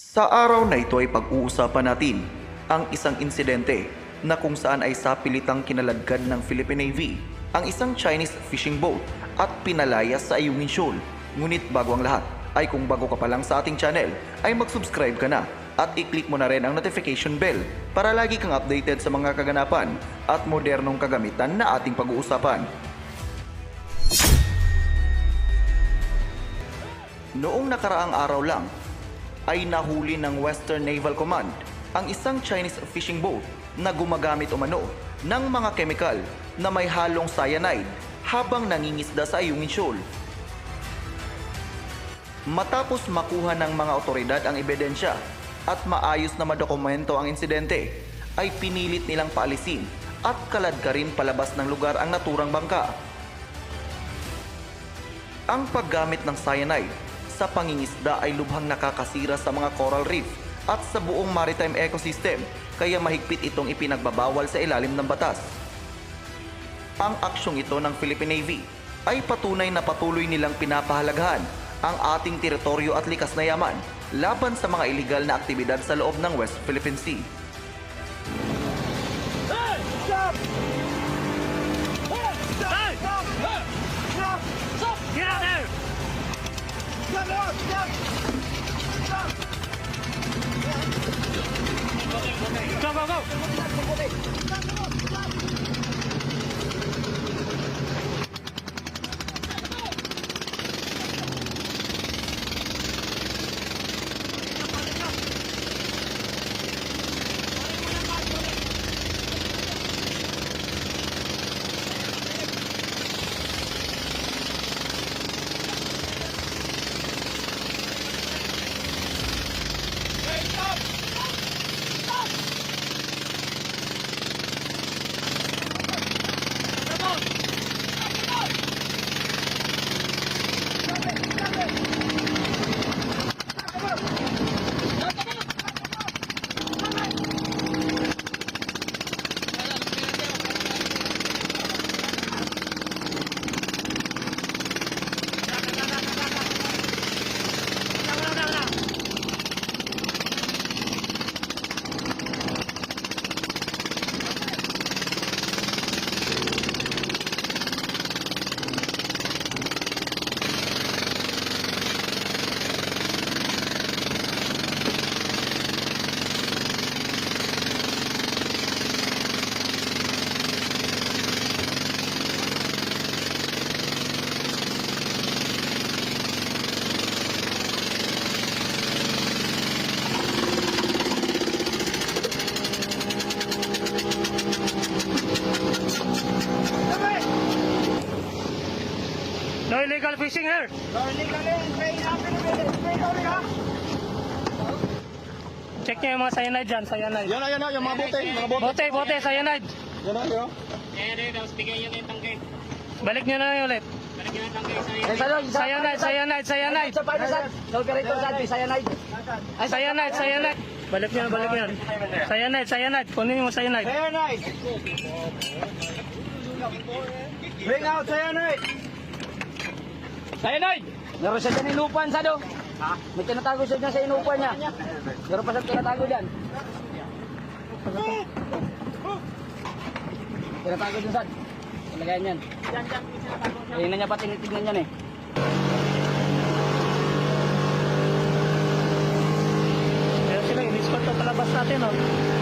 Sa araw na ito ay pag-uusapan natin ang isang insidente na kung saan ay sapilitang kinaladkad ng Philippine Navy ang isang Chinese fishing boat at pinalaya sa Ayungin Shoal. Ngunit bago ang lahat, ay kung bago ka pa lang sa ating channel, ay mag-subscribe ka na at i-click mo na rin ang notification bell para lagi kang updated sa mga kaganapan at modernong kagamitan na ating pag-uusapan. Noong nakaraang araw lang, ay nahuli ng Western Naval Command ang isang Chinese fishing boat na gumagamit umano ng mga kemikal na may halong cyanide habang nangingisda sa Ayungin Shoal. Matapos makuha ng mga otoridad ang ebidensya at maayos na madokumento ang insidente, ay pinilit nilang paalisin at kaladkarin palabas ng lugar ang naturang bangka. Ang paggamit ng cyanide sa pangingisda ay lubhang nakakasira sa mga coral reef at sa buong maritime ecosystem kaya mahigpit itong ipinagbabawal sa ilalim ng batas. Ang aksyong ito ng Philippine Navy ay patunay na patuloy nilang pinapahalagahan ang ating teritoryo at likas na yaman laban sa mga iligal na aktibidad sa loob ng West Philippine Sea. Hey! Stop! Stop! Go, go, go! Illegal fishing here! Check nyo yung mga cyanide dyan, cyanide. Yan na, yan na, yung mga bote, mga bote. Bote, bote, cyanide. Yan na, yan. Balik nyo na yun ulit. Cyanide, cyanide, cyanide. Cyanide, cyanide. Balik nyo na, balik nyo. Cyanide, cyanide. Kunin mo cyanide. Cyanide! Bring out cyanide! Cyanide! Meron siya dyan inupan sa do. Ha? May tinatago siya dyan sa inupan niya. Meron pa siya tinatago dyan. Tinatago dyan saan? Talagayan yan. Tingnan niya pa, tinitignan yan eh. Kaya sila, in-spot to palabas natin, oh.